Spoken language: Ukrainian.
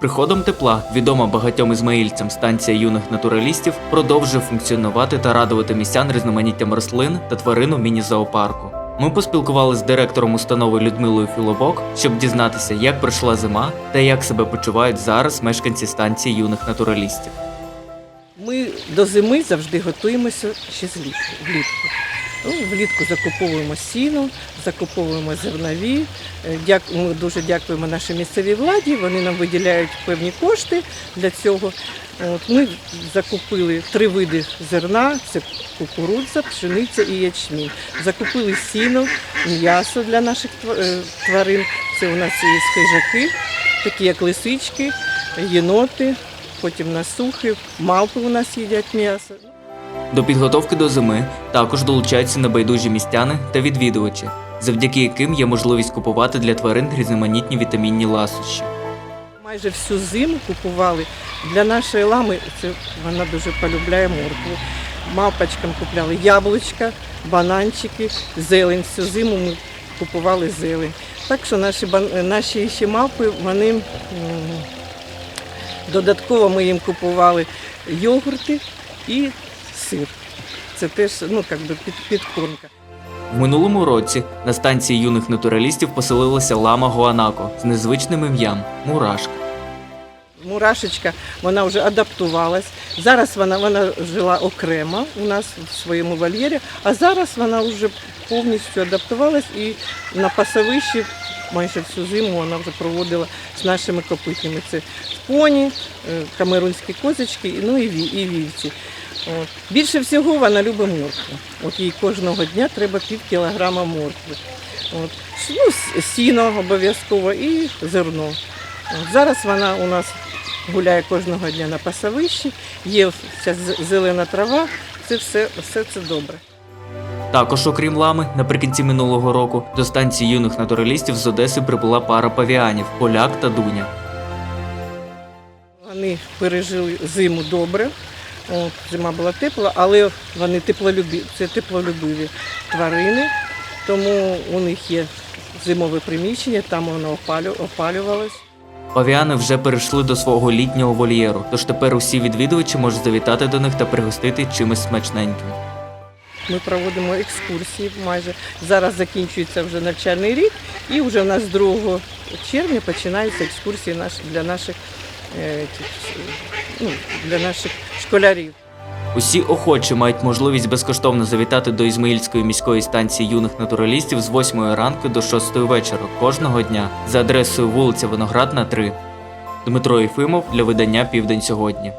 приходом тепла відома багатьом ізмаїльцям станція юних натуралістів продовжує функціонувати та радувати містян різноманіттям рослин та тварин у міні-зоопарку. Ми поспілкувалися з директором установи Людмилою Філобок, щоб дізнатися, як пройшла зима та як себе почувають зараз мешканці станції юних натуралістів. Ми до зими завжди готуємося ще з влітку. Ну, влітку закуповуємо сіно, закуповуємо зернові. Е, Ми дуже дякуємо нашій місцевій владі. Вони нам виділяють певні кошти для цього. Ми закупили три види зерна: це кукурудза, пшениця і ячмінь. Закупили сіно, м'ясо для наших е, тварин. Це у нас є хижаки, такі як лисички, єноти, потім насухи, мавпи у нас їдять м'ясо. До підготовки до зими також долучаються небайдужі містяни та відвідувачі, завдяки яким є можливість купувати для тварин різноманітні вітамінні ласощі. Майже всю зиму купували. Для нашої лами це вона дуже полюбляє моркву. Мавпочкам купляли яблучка, бананчики, зелень. Всю зиму ми купували зелень. Так що наші, наші ще мавпи, вони додатково ми їм купували йогурти і сир. Це теж ну, як би під, підкормка. В минулому році на станції юних натуралістів поселилася лама Гуанако з незвичним ім'ям Мурашка. Мурашечка, вона вже адаптувалась. Зараз вона, вона жила окремо у нас в своєму вольєрі, а зараз вона вже повністю адаптувалась і на пасовищі майже всю зиму вона вже проводила з нашими копитнями. Це поні, е, камерунські козочки, ну і вівці. От. Більше всього вона любить моркву. От їй кожного дня треба пів кілограма моркви. От. Ну, сіно обов'язково і зерно. От Зараз вона у нас гуляє кожного дня на пасовищі, є вся зелена трава, це все, все це добре. Також, окрім лами, наприкінці минулого року до станції юних натуралістів з Одеси прибула пара павіанів поляк та дуня. Вони пережили зиму добре. От, зима була тепла, але вони теплолюбі, це теплолюбиві тварини, тому у них є зимове приміщення, там воно опалю, опалювалось. Павіани вже перейшли до свого літнього вольєру, тож тепер усі відвідувачі можуть завітати до них та пригостити чимось смачненьким. Ми проводимо екскурсії майже. Зараз закінчується вже навчальний рік, і вже в нас 2 червня починаються екскурсії для наших, ну, для наших школярів. Усі охочі мають можливість безкоштовно завітати до Ізмаїльської міської станції юних натуралістів з 8 ранку до 6 вечора кожного дня за адресою вулиця Виноградна, 3. Дмитро Єфимов для видання Південь сьогодні.